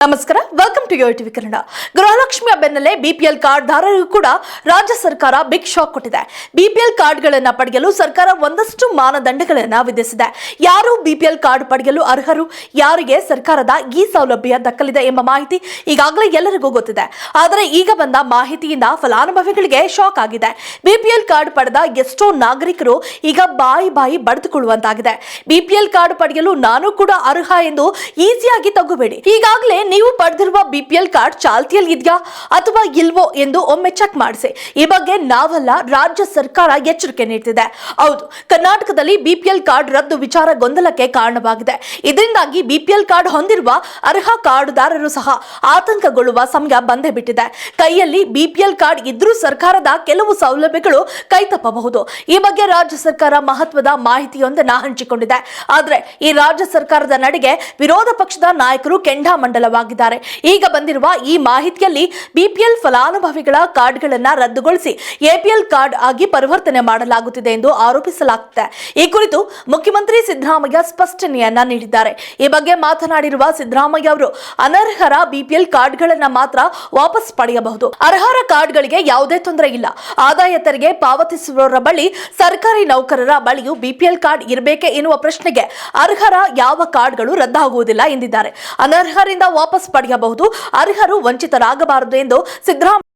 ನಮಸ್ಕಾರ welcome to your TV Kannada. ಗೃಹಲಕ್ಷ್ಮಿಯ ಬೆನ್ನಲ್ಲೇ BPL ಕಾರ್ಡ್ದಾರರಿಗೂ ಕೂಡ ರಾಜ್ಯ ಸರ್ಕಾರ ಬಿಗ್ ಶಾಕ್ ಕೊಟ್ಟಿದೆ. ಬಿಪಿಎಲ್ ಕಾರ್ಡ್ಗಳನ್ನು ಪಡೆಯಲು ಸರ್ಕಾರ ಒಂದಷ್ಟು ಮಾನದಂಡಗಳನ್ನು ವಿಧಿಸಿದೆ. ಯಾರು ಬಿಪಿಎಲ್ ಕಾರ್ಡ್ ಪಡೆಯಲು ಅರ್ಹರು, ಯಾರಿಗೆ ಸರ್ಕಾರದ ಈ ಸೌಲಭ್ಯ ದಕ್ಕಲಿದೆ ಎಂಬ ಮಾಹಿತಿ ಈಗಾಗಲೇ ಎಲ್ಲರಿಗೂ ಗೊತ್ತಿದೆ. ಆದರೆ ಈಗ ಬಂದ ಮಾಹಿತಿಯಿಂದ ಫಲಾನುಭವಿಗಳಿಗೆ ಶಾಕ್ ಆಗಿದೆ. ಬಿಪಿಎಲ್ ಕಾರ್ಡ್ ಪಡೆದ ಎಷ್ಟೋ ನಾಗರಿಕರು ಈಗ ಬಾಯಿ ಬಾಯಿ ಬಡಿದುಕೊಳ್ಳುವಂತಾಗಿದೆ. ಬಿಪಿಎಲ್ ಕಾರ್ಡ್ ಪಡೆಯಲು ನಾನು ಕೂಡ ಅರ್ಹ ಎಂದು ಈಸಿಯಾಗಿ ತಗೋಬೇಡಿ ಈಗಾಗಲೇ ನೀವು ಪಡೆದಿರುವ ಬಿಪಿಎಲ್ ಕಾರ್ಡ್ ಚಾಲ್ತಿಯಲ್ಲಿ ಇದೆಯಾ ಅಥವಾ ಇಲ್ವೋ ಎಂದು ಒಮ್ಮೆ ಚೆಕ್ ಮಾಡಿಸಿ. ಈ ಬಗ್ಗೆ ನಾವಲ್ಲ, ರಾಜ್ಯ ಸರ್ಕಾರ ಎಚ್ಚರಿಕೆ ನೀಡುತ್ತಿದೆ ಹೌದು, ಕರ್ನಾಟಕದಲ್ಲಿ ಬಿಪಿಎಲ್ ಕಾರ್ಡ್ ರದ್ದು ವಿಚಾರ ಗೊಂದಲಕ್ಕೆ ಕಾರಣವಾಗಿದೆ. ಇದರಿಂದಾಗಿ ಬಿಪಿಎಲ್ ಕಾರ್ಡ್ ಹೊಂದಿರುವ ಅರ್ಹ ಕಾರ್ಡುದಾರರು ಸಹ ಆತಂಕಗೊಳ್ಳುವ ಸಮಯ ಬಂದೇ ಬಿಟ್ಟಿದೆ ಕೈಯಲ್ಲಿ ಬಿಪಿಎಲ್ ಕಾರ್ಡ್ ಇದ್ರೂ ಸರ್ಕಾರದ ಕೆಲವು ಸೌಲಭ್ಯಗಳು ಕೈತಪ್ಪಬಹುದು. ಈ ಬಗ್ಗೆ ರಾಜ್ಯ ಸರ್ಕಾರ ಮಹತ್ವದ ಮಾಹಿತಿಯೊಂದನ್ನು ಹಂಚಿಕೊಂಡಿದೆ. ಆದರೆ ಈ ರಾಜ್ಯ ಸರ್ಕಾರದ ನಡೆಗೆ ವಿರೋಧ ಪಕ್ಷದ ನಾಯಕರು ಕೆಂಡಾಮಂಡಲವಾಗಿದ್ದಾರೆ ಈಗ ಬಂದಿರುವ ಈ ಮಾಹಿತಿಯಲ್ಲಿ ಬಿಪಿಎಲ್ ಫಲಾನುಭವಿಗಳ ಕಾರ್ಡ್ಗಳನ್ನ ರದ್ದುಗೊಳಿಸಿ ಎಪಿಎಲ್ ಕಾರ್ಡ್ ಆಗಿ ಪರಿವರ್ತನೆ ಮಾಡಲಾಗುತ್ತಿದೆ ಎಂದು ಆರೋಪಿಸಲಾಗುತ್ತೆ ಈ ಕುರಿತು ಮುಖ್ಯಮಂತ್ರಿ ಸಿದ್ದರಾಮಯ್ಯ ಸ್ಪಷ್ಟನೆಯನ್ನ ನೀಡಿದ್ದಾರೆ. ಈ ಬಗ್ಗೆ ಮಾತನಾಡಿರುವ ಸಿದ್ದರಾಮಯ್ಯ ಅವರು, ಅನರ್ಹರ ಬಿಪಿಎಲ್ ಕಾರ್ಡ್ಗಳನ್ನ ಮಾತ್ರ ವಾಪಸ್ ಪಡೆಯಬಹುದು. ಅರ್ಹರ ಕಾರ್ಡ್ಗಳಿಗೆ ಯಾವುದೇ ತೊಂದರೆ ಇಲ್ಲ. ಆದಾಯ ತೆರಿಗೆ ಪಾವತಿಸುವವರ ಬಳಿ ಸರ್ಕಾರಿ ನೌಕರರ ಬಳಿಯೂ ಬಿಪಿಎಲ್ ಕಾರ್ಡ್ ಇರಬೇಕೆ ಎನ್ನುವ ಪ್ರಶ್ನೆಗೆ ಅರ್ಹರ ಯಾವ ಕಾರ್ಡ್ಗಳು ರದ್ದಾಗುವುದಿಲ್ಲ ಎಂದಿದ್ದಾರೆ. ಅನರ್ಹರಿಂದ ವಾಪಸ್ ಪಡೆಯಬಹುದು. ಅರ್ಹರು ವಂಚಿತರಾಗಬಾರದು ಎಂದು ಸಿದ್ದರಾಮಯ್ಯ